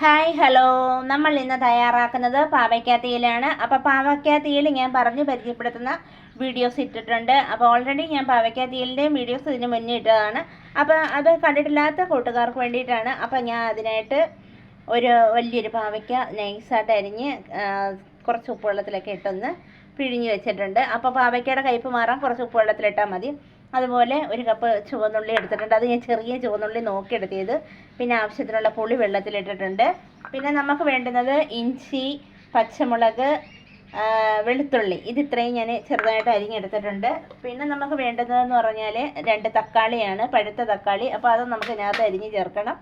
Hi hello. നമ്മൾ ഇന്ന് തയ്യാറാക്കുന്നത് പാവയ്ക്ക അപ്പോൾ പാവയ്ക്ക ഞാൻ പറഞ്ഞ് പരിചയപ്പെടുത്തുന്ന വീഡിയോസ് ഇട്ടിട്ടുണ്ട്. അപ്പോൾ ഓൾറെഡി ഞാൻ പാവയ്ക്ക തീയലിന്റെയും വീഡിയോസ് ഇതിന് മുന്നേ ഇട്ടതാണ്. അപ്പോൾ അത് കണ്ടിട്ടില്ലാത്ത കൂട്ടുകാർക്ക് വേണ്ടിയിട്ടാണ്. അപ്പോൾ ഞാൻ അതിനായിട്ട് ഒരു വലിയൊരു പാവയ്ക്ക നൈസായിട്ട് അരിഞ്ഞ് കുറച്ച് ഉപ്പുവെള്ളത്തിലൊക്കെ ഇട്ടൊന്ന് പിഴിഞ്ഞ് വെച്ചിട്ടുണ്ട്. അപ്പോൾ പാവയ്ക്കയുടെ കയ്പ്പ് മാറാൻ കുറച്ച് ഉപ്പുവെള്ളത്തിലിട്ടാൽ മതി. അതുപോലെ ഒരു കപ്പ് ചുവന്നുള്ളി എടുത്തിട്ടുണ്ട്. അത് ഞാൻ ചെറിയ ചുവന്നുള്ളി നോക്കിയെടുത്തിയത് പിന്നെ ആവശ്യത്തിനുള്ള പുളി വെള്ളത്തിലിട്ടിട്ടുണ്ട്. പിന്നെ നമുക്ക് വേണ്ടുന്നത് ഇഞ്ചി പച്ചമുളക് വെളുത്തുള്ളി. ഇത് ഇത്രയും ഞാൻ ചെറുതായിട്ട് അരിഞ്ഞെടുത്തിട്ടുണ്ട്. പിന്നെ നമുക്ക് വേണ്ടുന്നതെന്ന് പറഞ്ഞാൽ രണ്ട് തക്കാളിയാണ്. പഴുത്ത തക്കാളി. അപ്പോൾ അത് നമുക്ക് ഇതിനകത്ത് അരിഞ്ഞ് ചേർക്കണം.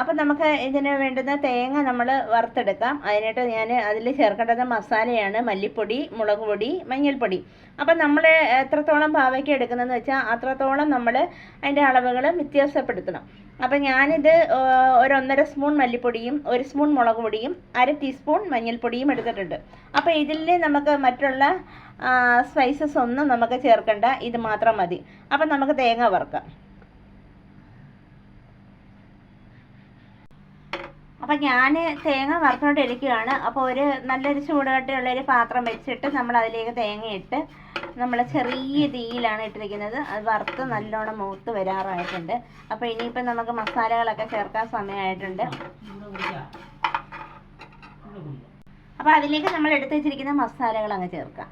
അപ്പം നമുക്ക് ഇതിന് വേണ്ടുന്ന തേങ്ങ നമ്മൾ വറുത്തെടുക്കാം. അതിനായിട്ട് ഞാൻ അതിൽ ചേർക്കേണ്ടത് മസാലയാണ്. മല്ലിപ്പൊടി മുളക് പൊടി മഞ്ഞൾപ്പൊടി. അപ്പം നമ്മൾ എത്രത്തോളം പാവയ്ക്ക എടുക്കുന്നതെന്ന് വെച്ചാൽ അത്രത്തോളം നമ്മൾ അതിന്റെ അളവുകൾ വ്യത്യാസപ്പെടുത്തണം. അപ്പം ഞാനിത് ഒരു ഒന്നര സ്പൂൺ മല്ലിപ്പൊടിയും ഒരു സ്പൂൺ മുളക് പൊടിയും അര ടീസ്പൂൺ മഞ്ഞൾപ്പൊടിയും എടുത്തിട്ടുണ്ട്. അപ്പോൾ ഇതിൽ നമുക്ക് മറ്റുള്ള സ്പൈസസ് ഒന്നും നമുക്ക് ചേർക്കേണ്ട. ഇത് മാത്രം മതി. അപ്പം നമുക്ക് തേങ്ങ വറുക്കാം. അപ്പം ഞാൻ തേങ്ങ വറുത്തോണ്ടിരിക്കുകയാണ് അപ്പോൾ ഒരു നല്ലൊരു ചൂടുകട്ടിയുള്ള ഒരു പാത്രം വെച്ചിട്ട് നമ്മൾ അതിലേക്ക് തേങ്ങയിട്ട് നമ്മൾ ചെറിയ തീയിലാണ് ഇട്ടിരിക്കുന്നത്. അത് വറുത്ത് നല്ലോണം മൂത്ത് വരാറായിട്ടുണ്ട്. അപ്പോൾ ഇനിയിപ്പം നമുക്ക് മസാലകളൊക്കെ ചേർക്കാൻ സമയമായിട്ടുണ്ട്. അപ്പോൾ അതിലേക്ക് നമ്മൾ എടുത്ത് വെച്ചിരിക്കുന്ന മസാലകൾ അങ്ങ് ചേർക്കാം.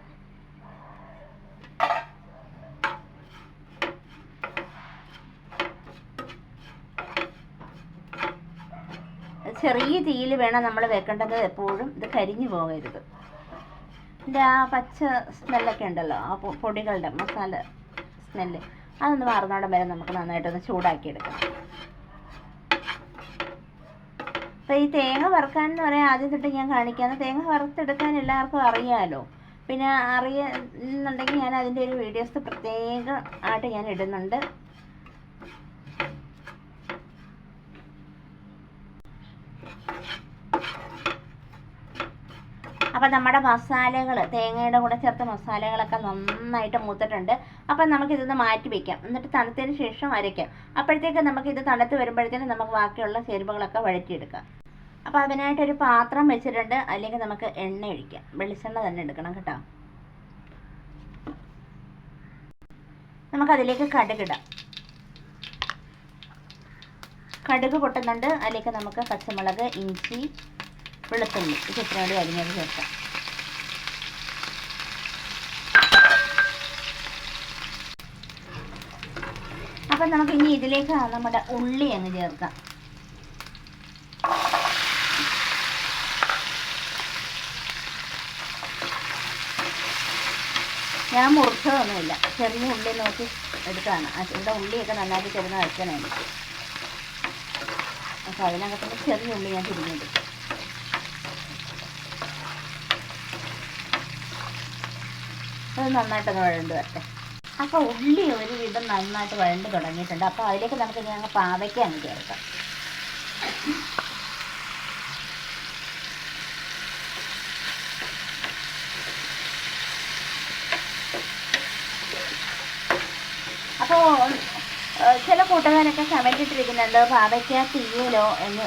ചെറിയ തീയിൽ വേണം നമ്മൾ വെക്കേണ്ടത് എപ്പോഴും. ഇത് കരിഞ്ഞു പോകരുത്. ഇതിന്റെ ആ പച്ച സ്മെല്ലൊക്കെ ഉണ്ടല്ലോ ആ പൊടികളുടെ മസാല സ്മെല്ല് അതൊന്ന് മാറുന്നോടം വരെ നമുക്ക് നന്നായിട്ടൊന്ന് ചൂടാക്കി എടുക്കാം അപ്പോൾ ഈ തേങ്ങ വറുക്കാൻ എന്ന് പറയാൻ ആദ്യം തൊട്ട് ഞാൻ കാണിക്കാന്ന് തേങ്ങ വറുത്തെടുക്കാൻ എല്ലാവർക്കും അറിയാമല്ലോ പിന്നെ അറിയുന്നുണ്ടെങ്കിൽ ഞാൻ അതിന്റെ ഒരു വീഡിയോസ് പ്രത്യേകം ആയിട്ട് ഞാൻ ഇടുന്നുണ്ട്. അപ്പം നമ്മുടെ മസാലകൾ തേങ്ങയുടെ കൂടെ ചേർത്ത മസാലകളൊക്കെ നന്നായിട്ട് മൂത്തിട്ടുണ്ട്. അപ്പം നമുക്കിതൊന്ന് മാറ്റി വയ്ക്കാം എന്നിട്ട് തണുത്തതിന് ശേഷം അരയ്ക്കാം. അപ്പോഴത്തേക്ക് നമുക്കിത് തണുത്ത് വരുമ്പോഴത്തേനും നമുക്ക് ബാക്കിയുള്ള ചേരുവകളൊക്കെ വഴറ്റിയെടുക്കാം. അപ്പോൾ അതിനായിട്ടൊരു പാത്രം വെച്ചിട്ടുണ്ട്. അല്ലെങ്കിൽ നമുക്ക് എണ്ണ ഒഴിക്കാം. വെളിച്ചെണ്ണ തന്നെ എടുക്കണം കേട്ടോ. നമുക്കതിലേക്ക് കടുകിടാം കടുക് പൊട്ടുന്നുണ്ട്. അതിലേക്ക് നമുക്ക് പച്ചമുളക് ഇഞ്ചി വെളുത്തുള്ളി ഇത് ഇത്രയും കൂടി അരിഞ്ഞത് ചേർക്കാം. അപ്പം നമുക്ക് ഇനി ഇതിലേക്ക് നമ്മുടെ ഉള്ളി അങ്ങ് ചേർക്കാം. ഞാൻ മുറിച്ചതൊന്നുമില്ല ചെറിയ ഉള്ളി നോക്കി എടുത്താണ്. ഇവിടെ ഉള്ളിയൊക്കെ നന്നായിട്ട് ചെറുന്ന് വയ്ക്കണേ അപ്പോൾ അതിനകത്ത് ചെറിയ ഉള്ളി ഞാൻ തിരിഞ്ഞെടുക്കും. അത് നന്നായിട്ടൊന്ന് വഴണ്ട് വരട്ടെ. അപ്പോൾ ഉള്ളി ഒരു വിധം നന്നായിട്ട് വഴണ്ട് തുടങ്ങിയിട്ടുണ്ട്. അപ്പോൾ അതിലേക്ക് നമുക്ക് അങ്ങ് പാവയ്ക്ക അങ്ങ് ചേർക്കാം. അപ്പോൾ ചില കൂട്ടുകാരൊക്കെ കമന്റ് ഇട്ടിരിക്കുന്നുണ്ട് പാവയ്ക്ക തീയലോ എന്ന്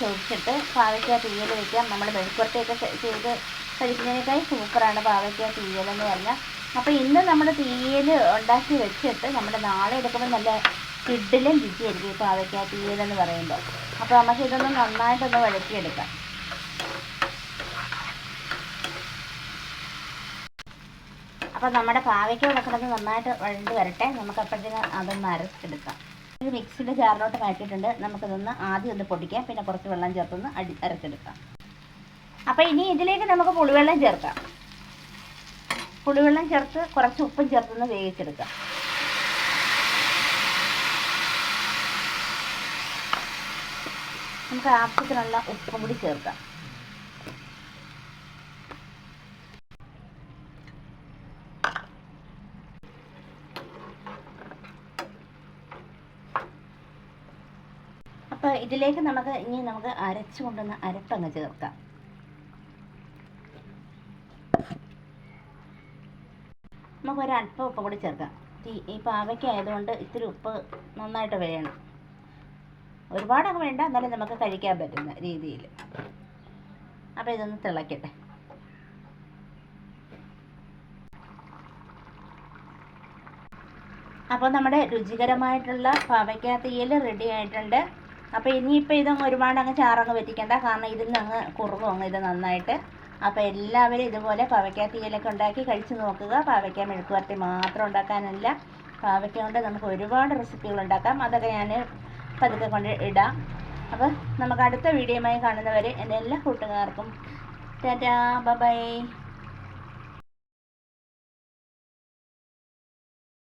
ചോദിച്ചിട്ട് പാവയ്ക്ക തീയൽ വയ്ക്കാം നമ്മൾ മെഴുക്കുവരട്ടിയൊക്കെ ചെയ്ത് കഴിക്കുന്നതിനേക്കാൾ സൂപ്പറാണ് പാവയ്ക്ക തീയൽ എന്ന് പറഞ്ഞാൽ. അപ്പോൾ ഇന്ന് നമ്മൾ തീയൽ ഉണ്ടാക്കി വെച്ചിട്ട് നമ്മൾ നാളെ എടുക്കുമ്പോൾ നല്ല കിഡിലും രുചിയായിരിക്കും ഈ പാവയ്ക്ക തീയൽ എന്ന് പറയുമ്പോൾ അപ്പോൾ നമുക്ക് ഇതൊന്ന് നന്നായിട്ടൊന്ന് വഴറ്റിയെടുക്കാം. അപ്പോൾ നമ്മുടെ പാവയ്ക്ക കിടക്കുന്നത് നന്നായിട്ട് വഴണ്ട് വരട്ടെ. നമുക്ക് അപ്പോഴത്തേന് അതൊന്ന് അരച്ചെടുക്കാം. ഒരു മിക്സിയുടെ ജാറിലോട്ട് മാറ്റിയിട്ടുണ്ട്. നമുക്കിതൊന്ന് ആദ്യം ഒന്ന് പൊടിക്കാം. പിന്നെ കുറച്ച് വെള്ളം ചേർത്തൊന്ന് അടി അരച്ചെടുക്കാം. അപ്പോൾ ഇനി ഇതിലേക്ക് നമുക്ക് പുളിവെള്ളം ചേർക്കാം. പുളിവെള്ളം ചേർത്ത് കുറച്ച് ഉപ്പും ചേർത്തൊന്ന് വേവിച്ചെടുക്കാം. നമുക്ക് ആവശ്യത്തിനുള്ള ഉപ്പും കൂടി ചേർക്കാം. അപ്പോൾ ഇതിലേക്ക് നമുക്ക് ഇനി നമുക്ക് അരച്ചുകൊണ്ടൊന്ന് അരപ്പങ്ങ് ചേർക്കാം. നമുക്ക് ഒരു അല്പം ഉപ്പ് കൂടി ചേർക്കാം. ഈ പാവയ്ക്ക ആയതുകൊണ്ട് ഇത്തിരി ഉപ്പ് നന്നായിട്ട് വേണം. ഒരുപാടൊക്കെ വേണ്ട എന്നാലും നമുക്ക് കഴിക്കാൻ പറ്റുന്ന രീതിയിൽ. അപ്പോൾ ഇതൊന്ന് തിളക്കട്ടെ. അപ്പോൾ നമ്മുടെ രുചികരമായിട്ടുള്ള പാവയ്ക്ക തീയൽ റെഡി ആയിട്ടുണ്ട്. അപ്പോൾ ഇനിയിപ്പോൾ ഇതങ്ങ് ഒരുപാട് അങ്ങ് ചാറങ്ങ് പറ്റിക്കണ്ട കാരണം ഇതിൽ നിന്ന് അങ്ങ് കുറുകും അങ്ങ് ഇത് നന്നായിട്ട് അപ്പോൾ എല്ലാവരും ഇതുപോലെ പാവയ്ക്ക തീയലൊക്കെ ഉണ്ടാക്കി കഴിച്ച് നോക്കുക. പാവയ്ക്ക മെഴുക്കുവരട്ടി മാത്രം ഉണ്ടാക്കാനല്ല. പാവയ്ക്ക കൊണ്ട് നമുക്ക് ഒരുപാട് റെസിപ്പികൾ ഉണ്ടാക്കാം. അതൊക്കെ ഞാൻ പതുക്കെ കൊണ്ട് ഇടാം. അപ്പോൾ നമുക്ക് അടുത്ത വീഡിയോയുമായി കാണുന്നവരെ എന്റെ എല്ലാ കൂട്ടുകാർക്കും. ടാറ്റാ. ബൈ.